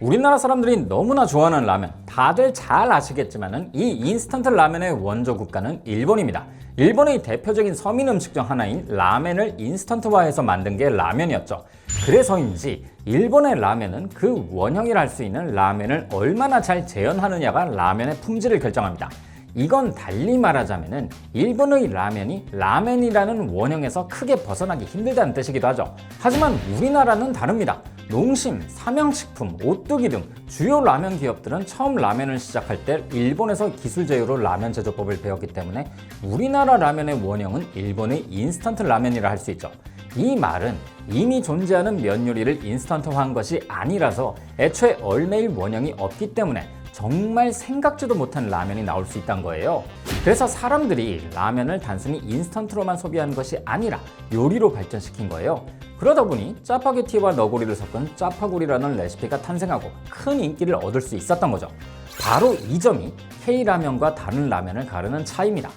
우리나라 사람들이 너무나 좋아하는 라면 다들 잘 아시겠지만은 이 인스턴트 라면의 원조 국가는 일본입니다. 일본의 대표적인 서민 음식 중 하나인 라멘을 인스턴트화해서 만든 게 라면이었죠. 그래서인지 일본의 라면은 그 원형이라 할 수 있는 라면을 얼마나 잘 재현하느냐가 라면의 품질을 결정합니다. 이건 달리 말하자면은 일본의 라면이 라멘이라는 원형에서 크게 벗어나기 힘들다는 뜻이기도 하죠. 하지만 우리나라는 다릅니다. 농심, 삼양식품, 오뚜기 등 주요 라면 기업들은 처음 라면을 시작할 때 일본에서 기술 제휴로 라면 제조법을 배웠기 때문에 우리나라 라면의 원형은 일본의 인스턴트 라면이라 할 수 있죠. 이 말은 이미 존재하는 면 요리를 인스턴트화한 것이 아니라서 애초에 얼매일 원형이 없기 때문에 정말 생각지도 못한 라면이 나올 수 있다는 거예요. 그래서 사람들이 라면을 단순히 인스턴트로만 소비하는 것이 아니라 요리로 발전시킨 거예요. 그러다 보니 짜파게티와 너구리를 섞은 짜파구리라는 레시피가 탄생하고 큰 인기를 얻을 수 있었던 거죠. 바로 이 점이 K라면과 다른 라면을 가르는 차이입니다.